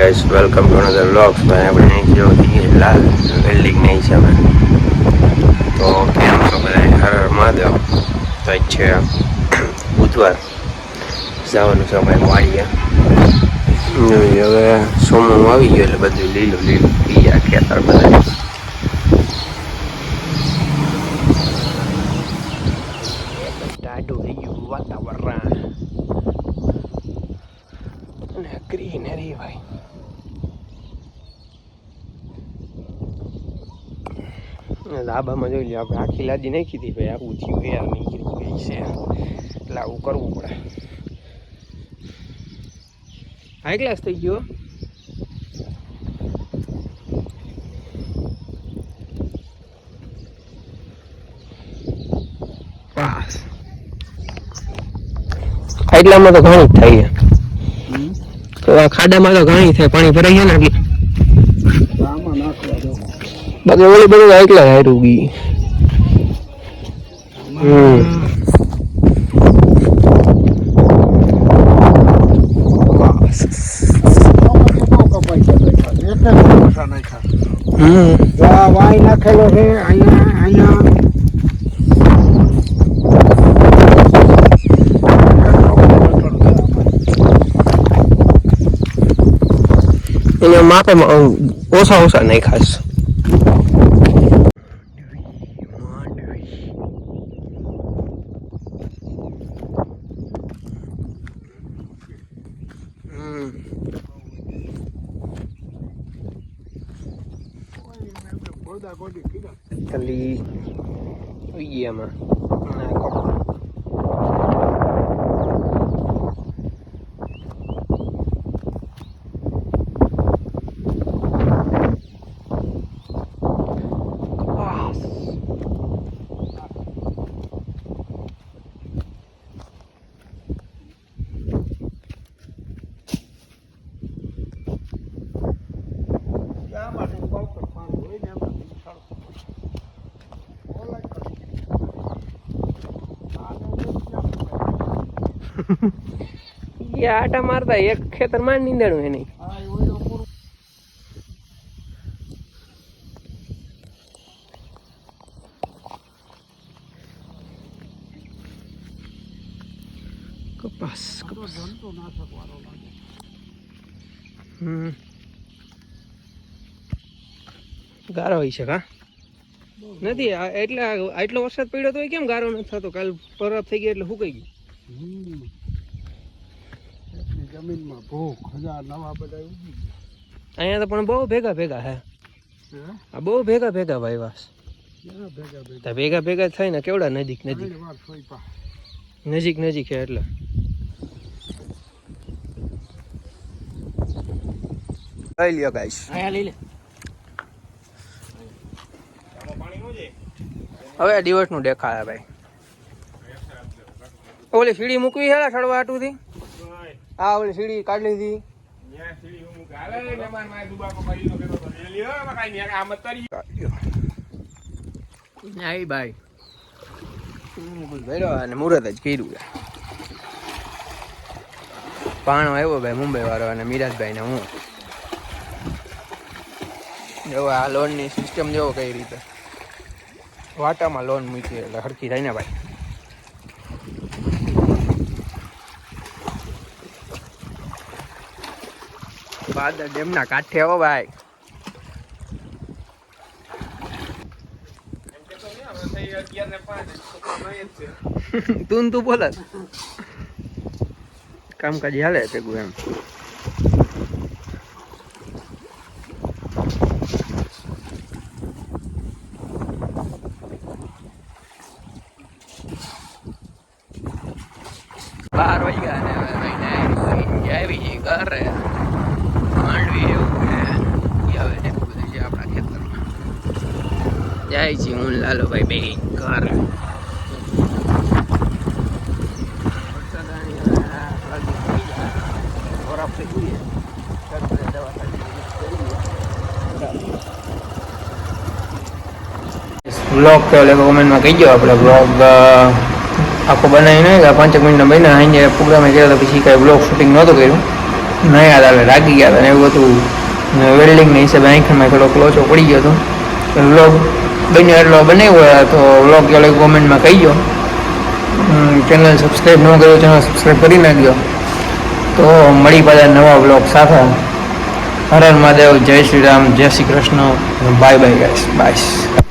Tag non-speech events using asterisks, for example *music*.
Guys welcome to another vlogs મેં આપણે છીએ લાલ વેલ્ડિંગ નહીં છે અમે તો કેમ છો બધા હર હર મહાદેવ તો છે બુધવાર જવાનું છે અમે વાડીએ હવે સોમું આવી ગયો એટલે બધું લીલું લીલું થઈ ગયા ખેતર બધા ટાઢું થઈ ગયું વાતાવરણ ભાઈ ધાબામાં જોઈ લો આપણે આખી લાદી નાખી હતી ભાઈ આવું થયું યાર નીકળી ગઈ છે. એટલે આવું કરવું પડે. હાઈ ક્લાસ થઈ ગયો. પાસ ખાટલામાં તો ઘણી જ થાય. છે ખાડામાં તો ઘણી થાય પાણી ભરાઈ જાય ને એટલે. બાકી ઓલી બધું એકલા હારું ગઈ વાય નાખેલો છે અહીંયા અહીંયા એના માપે ઓછા ઓછા નહીં ખાસ ખાલી જોઈએ એમાં આમાંથી કોકર પાણી હોય ને એમાં નીકળતું. ઓલા કરી. આને નથી એ આટા મારતા એક ખેતરમાં નીંદણું એની. હમ. ગારો હોય છે કા? નથી એટલે આટલો વરસાદ પડ્યો તો કેમ ગારો નથી થતો? કાલ પરબ થઈ ગયો એટલે સુકાઈ ગયું. જમીનમાં ભૂખ હજાર નવા બધા ઉગી ગયા. અહીંયા તો પણ બહુ ભેગા ભેગા હે? આ બહુ ભેગા ભેગા ભાઈ વાસ ભેગા ભેગા ભેગા થાય ને કેવડા નજીક નજીક. નજીક નજીક છે એટલે લઈ લ્યો ગાઈસ લઈ લે હવે દિવસનું નું દેખાય ભાઈ ઓલી સીડી મૂકવી છે સડવા સડવા હાટુથી? આ ઓલી સીડી કાઢી લીધી. આઈ ભાઈ અને મુહૂર્ત જ કર્યું પાણો આવ્યો ભાઈ મુંબઈ વાળો અને મિરાજભાઈ ને હું. જો આ લોનની સિસ્ટમ જેવો કઈ રીતે. વાટામાં લોન મૂકી એટલે હરકી થાય ને ભાઈ. બાદર ડેમના કાંઠે હો ભાઈ. *laughs* તું તું બોલ કામકાજ હાલે ભેગું એમ. બાર વાગ્યા ને હવે ધોઈને આવી ઘરે. માંડવી એવું ઈ હવે ને બધું છે આપણા ખેતરમાં. જાય છે હું લાલો ભાઈ બે ઘર. બ્લોગ તો એટલે કોમેન્ટમાં કહી દો આપણે બ્લોગ આખો બનાવીને પાંચેક મિનિટનો બન્યા. અહીંયા પ્રોગ્રામે કર્યો પછી કાંઈ બ્લોગ શૂટિંગ નહોતું કર્યું. નહીં યાદ આવે રાગી ગયા હતા ને એવું હતું. વેલ્ડિંગના હિસાબે આંખમાં થોડો લોચો પડી ગયો હતો. વ્લોગ બન્યો એટલો બનાવ્યો તો વ્લોગ ચાલો કોમેન્ટમાં કહી ગયો. ચેનલ સબસ્ક્રાઈબ ન કર્યો ચેનલ સબસ્ક્રાઈબ કરી નાખ્યો. તો મળી પાછા નવા વ્લોગ સાથે. હરણ હર મહાદેવ, જય શ્રી રામ, જય Shri Krishna. Bye bye guys bye